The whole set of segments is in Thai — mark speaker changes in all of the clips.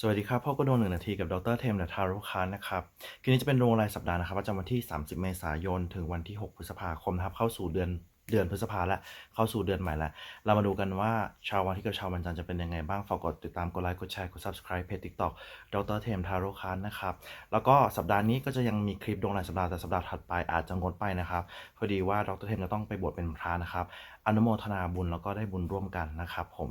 Speaker 1: สวัสดีครับพ่อก็โดนหนึ่งนาทีกับดรเทมและทารุคานนะครับคืนนี้จะเป็นโรงรายสัปดาห์นะครับประจำวันที่ 30 เมษายน ถึงวันที่ 6 พฤษภาคมนะครับ เข้าสู่เดือน เดือนพฤษภาแล้วเข้าสู่เดือนใหม่แล้ว เรามาดูกันว่าชาววันที่กับชาววันจันทร์จะเป็นยังไงบ้าง ฝากกดติดตาม กดไลค์ กดแชร์ กด subscribe เพจ TikTok ดรเทมทารุคานนะครับ แล้วก็สัปดาห์นี้ก็จะยังมีคลิปดวงรายสัปดาห์แต่สัปดาห์ถัดไปอาจจะงดไปนะครับ พอดีว่าดรเทมจะต้องไปบวชเป็นพระนะครับ อนุโมทนาบุญแล้วก็ได้บุญร่วมกันนะครับ ผม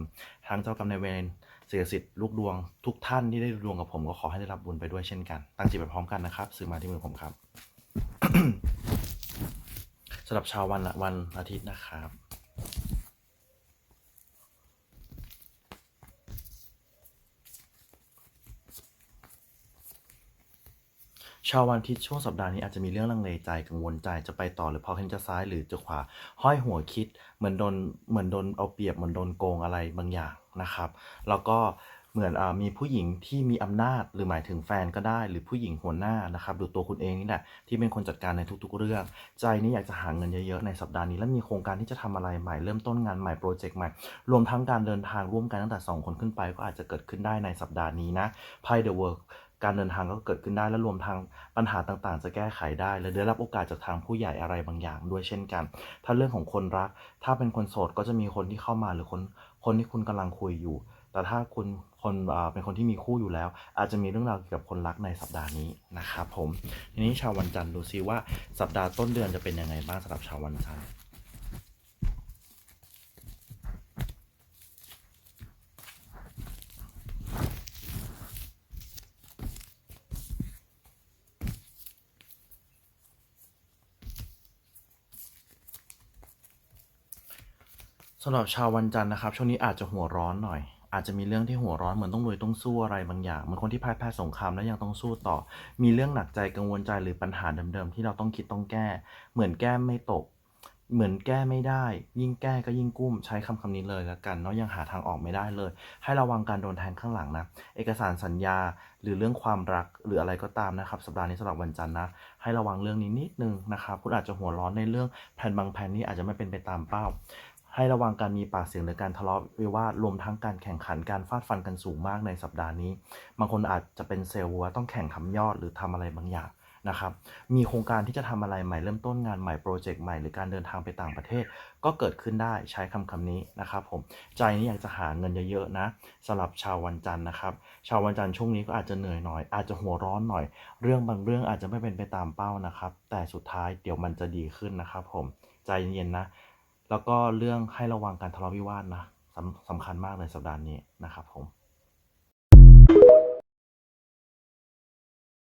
Speaker 1: ทั้งเจ้ากรรมนายเวรเสียสิทธิ์ลูกดวง ทุกท่านที่ได้ดูดวงกับผมก็ขอให้ได้รับบุญไปด้วยเช่นกัน ตั้งจิตไปพร้อมกันนะครับสื่อมาที่มือผมครับ สำหรับชาววันละวันอาทิตย์นะครับ ชาววันอาทิตย์ช่วงสัปดาห์นี้อาจจะมีเรื่องลังเลใจกังวลใจจะไปต่อหรือพอเห็นจะซ้ายหรือจะขวาห้อยหัวคิดเหมือนโดนเหมือนโดนเอาเปรียบเหมือนโดนโกงอะไรบางอย่างนะครับ แล้วก็ เหมือนอมีผู้หญิงที่มีอำนาจ หรือหมายถึงแฟนก็ได้ หรือผู้หญิงหัวหน้านะครับหรือตัวคุณเองนี่แหละที่เป็นคนจัดการในทุกๆเรื่อง ใจนี้อยากจะหาเงินเยอะๆในสัปดาห์นี้และมีโครงการที่จะทำอะไรใหม่เริ่มต้นงานใหม่โปรเจกต์ใหม่ รวมทั้งการเดินทางร่วมกันตั้งแต่สองคนขึ้นไป ก็อาจจะเกิดขึ้นได้ในสัปดาห์นี้นะไพ่เดอะเวิร์การเดินทางก็เกิดขึ้นได้และรวมทางปัญหาต่างๆ จะแก้ไขได้ และได้รับโอกาสจากทางผู้ใหญ่อะไรบางอย่างด้วยเช่นกัน ถ้าเรื่องของคนรัก ถ้าเป็นคนโสดก็จะมีคนที่เข้ามาหรือคนคนที่คุณกำลังคุยอยู่ แต่ถ้าคุณคนเป็นคนที่มีคู่อยู่แล้ว อาจจะมีเรื่องราวเกี่ยวกับคนรักในสัปดาห์นี้นะครับผมทีนี้ชาววันจันทร์ดูซิว่าสัปดาห์ต้นเดือนจะเป็นยังไงบ้างสำหรับชาววันจันทร์สำหรับชาววันจันทร์นะครับช่วงนี้อาจจะหัวร้อนหน่อย อาจจะมีเรื่องที่หัวร้อนเหมือนต้องลุยต้องสู้อะไรบางอย่างเหมือนคนที่พ่ายแพ้สงครามแล้วยังต้องสู้ต่อ มีเรื่องหนักใจกังวลใจหรือปัญหาเดิมๆที่เราต้องคิดต้องแก้ เหมือนแก้ไม่ตก เหมือนแก้ไม่ได้ ยิ่งแก้ก็ยิ่งกุ้มใช้คำคำนี้เลยแล้วกันเนาะยังหาทางออกไม่ได้เลย ให้ระวังการโดนแทงข้างหลังนะ เอกสารสัญญาหรือเรื่องความรักหรืออะไรก็ตามนะครับ สัปดาห์นี้สำหรับวันจันทร์นะให้ระวังเรื่องนี้นิดนึงนะครับคุณอาจจะหัวร้อนในเรื่องแผนบางแผนนี้อาจจะไม่เป็นไปตามเป้า ให้ระวังการมีปากเสียงหรือการทะเลาะวิวาทรวมทั้งการแข่งขันการฟาดฟันกันสูงมากในสัปดาห์นี้ บางคนอาจจะเป็นเซลล์ว่าต้องแข่งทำยอดหรือทำอะไรบางอย่างนะครับ มีโครงการที่จะทำอะไรใหม่เริ่มต้นงานใหม่โปรเจกต์ใหม่หรือการเดินทางไปต่างประเทศ ก็เกิดขึ้นได้ใช้คำคำนี้นะครับผมใจนี้อยากจะหาเงินเยอะๆนะสำหรับชาววันจันทร์นะครับ ชาววันจันทร์ช่วงนี้ก็อาจจะเหนื่อยหน่อย อาจจะหัวร้อนหน่อย เรื่องบางเรื่องอาจจะไม่เป็นไปตามเป้านะครับ แต่สุดท้ายเดี๋ยวมันจะดีขึ้นนะครับผมใจเย็นๆนะ แล้วก็เรื่องให้ระวังการทะเลาะวิวาทนะสำสำคัญมากเลยสัปดาห์นี้นะครับผม